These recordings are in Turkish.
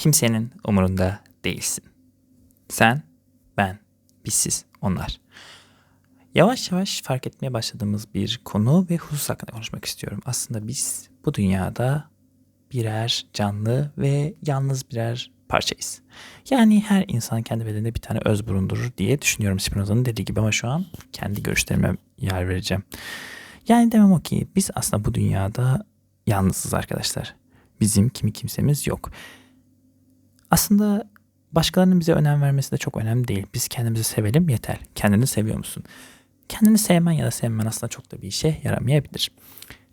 kimsenin umurunda değilsin. Sen, ben, bizsiz, onlar. Yavaş yavaş fark etmeye başladığımız bir konu ve husus hakkında konuşmak istiyorum. Aslında biz bu dünyada birer canlı ve yalnız birer parçayız. Yani her insan kendi bedeninde bir tane öz bulundurur diye düşünüyorum Spinoza'nın dediği gibi ama şu an kendi görüşlerime yer vereceğim. Yani demem o ki biz aslında bu dünyada yalnızız arkadaşlar. Bizim kimi kimsemiz yok. Aslında başkalarının bize önem vermesi de çok önemli değil. Biz kendimizi sevelim yeter. Kendini seviyor musun? Kendini sevmen ya da sevmen aslında çok da bir işe yaramayabilir.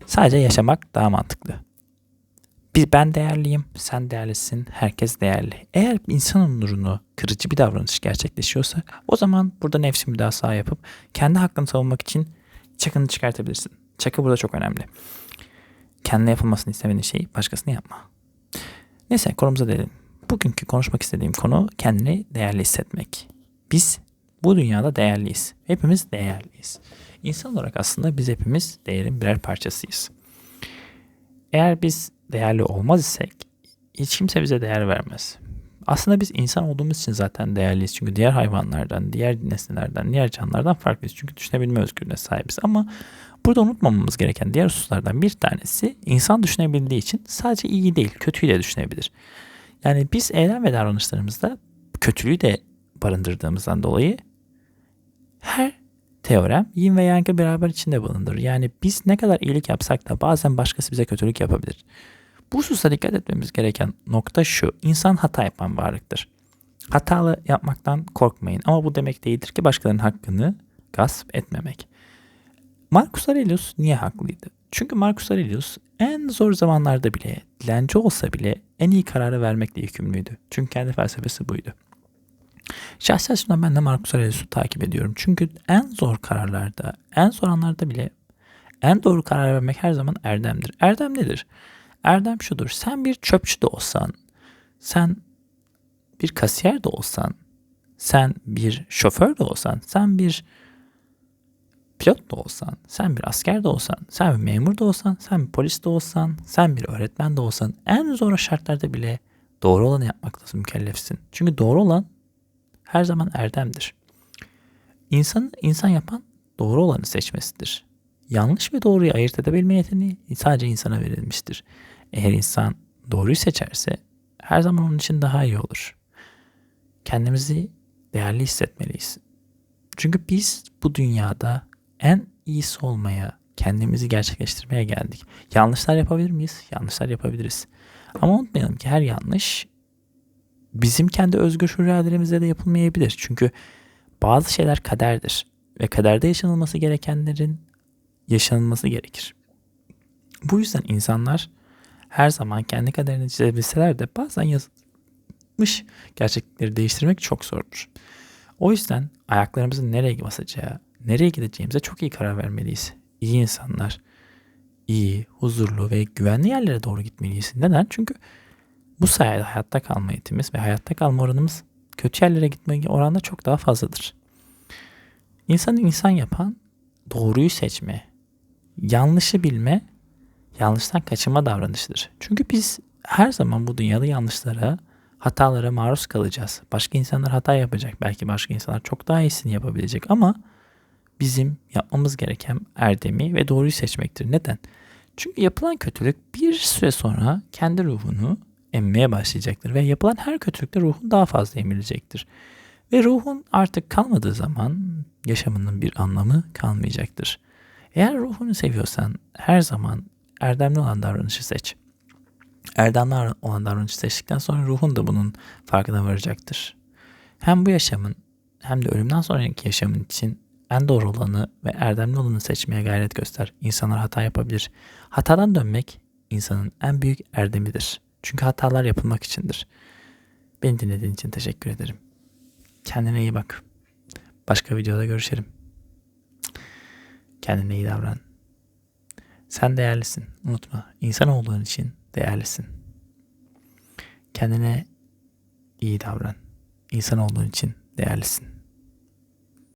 Sadece yaşamak daha mantıklı. Bir ben değerliyim, sen değerlisin, herkes değerli. Eğer insan onurunu kırıcı bir davranış gerçekleşiyorsa o zaman burada nefsi müdafaa yapıp kendi hakkını savunmak için çakını çıkartabilirsin. Çakı burada çok önemli. Kendine yapılmasını istemediğin şeyi başkasına yapma. Neyse konumuza dönelim. Bugünkü konuşmak istediğim konu kendini değerli hissetmek. Biz bu dünyada değerliyiz. Hepimiz değerliyiz. İnsan olarak aslında biz hepimiz değerin birer parçasıyız. Eğer biz değerli olmaz isek hiç kimse bize değer vermez. Aslında biz insan olduğumuz için zaten değerliyiz. Çünkü diğer hayvanlardan, diğer nesnelerden, diğer canlılardan farklıyız. Çünkü düşünebilme özgürlüğüne sahibiz. Ama burada unutmamamız gereken diğer hususlardan bir tanesi insan düşünebildiği için sadece iyi değil, kötüyü de düşünebilir. Yani biz eylem ve davranışlarımızda kötülüğü de barındırdığımızdan dolayı her teorem yin ve yang'ı beraber içinde bulundur. Yani biz ne kadar iyilik yapsak da bazen başkası bize kötülük yapabilir. Bu hususa dikkat etmemiz gereken nokta şu. İnsan hata yapan varlıktır. Hatalı yapmaktan korkmayın ama bu demek değildir ki başkalarının hakkını gasp etmemek. Marcus Aurelius niye haklıydı? Çünkü Marcus Aurelius en zor zamanlarda bile, dilenci olsa bile en iyi kararı vermekle yükümlüydü. Çünkü kendi felsefesi buydu. Şahsi açımdan ben de Marcus Aurelius'u takip ediyorum. Çünkü en zor kararlarda, en zor anlarda bile en doğru karar vermek her zaman erdemdir. Erdem nedir? Erdem şudur. Sen bir çöpçü de olsan, sen bir kasiyer de olsan, sen bir şoför de olsan, sen bir pilot da olsan, sen bir asker de olsan, sen bir memur da olsan, sen bir polis de olsan, sen bir öğretmen de olsan en zor şartlarda bile doğru olanı yapmakla mükellefsin. Çünkü doğru olan her zaman erdemdir. İnsan insan yapan doğru olanı seçmesidir. Yanlış ve doğruyu ayırt edebilme yeteneği sadece insana verilmiştir. Eğer insan doğruyu seçerse her zaman onun için daha iyi olur. Kendimizi değerli hissetmeliyiz. Çünkü biz bu dünyada en iyisi olmaya, kendimizi gerçekleştirmeye geldik. Yanlışlar yapabilir miyiz? Yanlışlar yapabiliriz. Ama unutmayalım ki her yanlış bizim kendi özgür iradelemizle de yapılmayabilir. Çünkü bazı şeyler kaderdir ve kaderde yaşanılması gerekenlerin yaşanılması gerekir. Bu yüzden insanlar her zaman kendi kaderini çizebilseler de bazen yazılmış gerçeklikleri değiştirmek çok zordur. O yüzden ayaklarımızın nereye basacağı, nereye gideceğimize çok iyi karar vermeliyiz. İyi insanlar, iyi, huzurlu ve güvenli yerlere doğru gitmeliyiz. Neden? Çünkü bu sayede hayatta kalma yetimiz ve hayatta kalma oranımız kötü yerlere gitme oranında çok daha fazladır. İnsanı insan yapan doğruyu seçme, yanlışı bilme, yanlıştan kaçınma davranışıdır. Çünkü biz her zaman bu dünyada yanlışlara, hatalara maruz kalacağız. Başka insanlar hata yapacak. Belki başka insanlar çok daha iyisini yapabilecek ama bizim yapmamız gereken erdemi ve doğruyu seçmektir. Neden? Çünkü yapılan kötülük bir süre sonra kendi ruhunu emmeye başlayacaktır ve yapılan her kötülükte ruhun daha fazla emilecektir. Ve ruhun artık kalmadığı zaman yaşamının bir anlamı kalmayacaktır. Eğer ruhunu seviyorsan her zaman erdemli olan davranışı seç. Erdemli olan davranışı seçtikten sonra ruhun da bunun farkına varacaktır. Hem bu yaşamın hem de ölümden sonraki yaşamın için en doğru olanı ve erdemli olanı seçmeye gayret göster. İnsanlar hata yapabilir. Hatadan dönmek insanın en büyük erdemidir. Çünkü hatalar yapılmak içindir. Beni dinlediğin için teşekkür ederim. Kendine iyi bak. Başka videoda görüşelim. Kendine iyi davran. Sen değerlisin. Unutma. İnsan olduğun için değerlisin. Kendine iyi davran. İnsan olduğun için değerlisin.